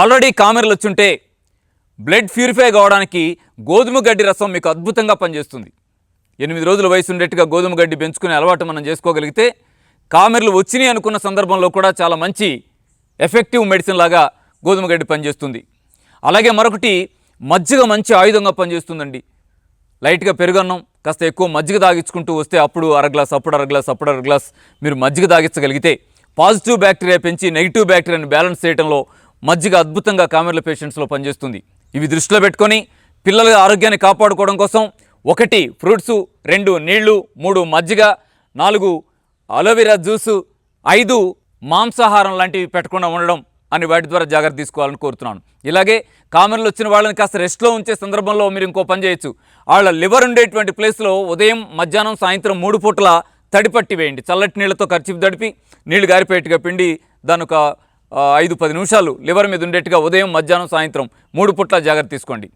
Already కామెరలు వచ్చుంటే blood purify కావడానికి గోధుమ గడ్డి రసం మీకు అద్భుతంగా పనిచేస్తుంది. ఎనిమిది రోజుల వయసు ఉండేట్టుగా గోధుమ గడ్డి పెంచుకునే అలవాటు మనం చేసుకోగలిగితే కామెర్లు వచ్చినాయి అనుకున్న సందర్భంలో కూడా చాలా మంచి ఎఫెక్టివ్ మెడిసిన్ లాగా గోధుమ గడ్డి పనిచేస్తుంది. అలాగే మరొకటి మజ్జిగ మంచి ఆయుధంగా పనిచేస్తుందండి. లైట్గా పెరుగన్నం కాస్త ఎక్కువ మజ్జిగ తాగించుకుంటూ వస్తే అప్పుడు అర గ్లాస్ అప్పుడు అర గ్లాస్ అప్పుడు అర గ్లాస్ మీరు మజ్జిగ తాగించగలిగితే పాజిటివ్ బ్యాక్టీరియా పెంచి నెగిటివ్ బ్యాక్టీరియాని బ్యాలెన్స్ చేయడంలో మజ్జిగ అద్భుతంగా కామెర్ల పేషెంట్స్లో పనిచేస్తుంది. ఇవి దృష్టిలో పెట్టుకొని పిల్లల ఆరోగ్యాన్ని కాపాడుకోవడం కోసం ఒకటి ఫ్రూట్స్ రెండు నీళ్ళు మూడు మజ్జిగ నాలుగు అలోవెరా జ్యూసు ఐదు మాంసాహారం లాంటివి పెట్టకుండా ఉండడం అని వాటి ద్వారా జాగ్రత్త తీసుకోవాలని కోరుతున్నాను. ఇలాగే కామెర్లు వచ్చిన వాళ్ళని కాస్త రెస్ట్లో ఉంచే సందర్భంలో మీరు ఇంకో పని చేయొచ్చు. వాళ్ళ లివర్ ఉండేటువంటి ప్లేస్లో ఉదయం మధ్యాహ్నం సాయంత్రం మూడు పూటల తడిపట్టి వేయండి. చల్లటి నీళ్ళతో ఖర్చు తడిపి నీళ్ళు గారిపోయేట్టుగా పిండి దాని ఒక ఐదు పది నిమిషాలు లివర్ మీద ఉండేట్టుగా ఉదయం మధ్యాహ్నం సాయంత్రం మూడు పుట్ల జాగ్రత్త తీసుకోండి.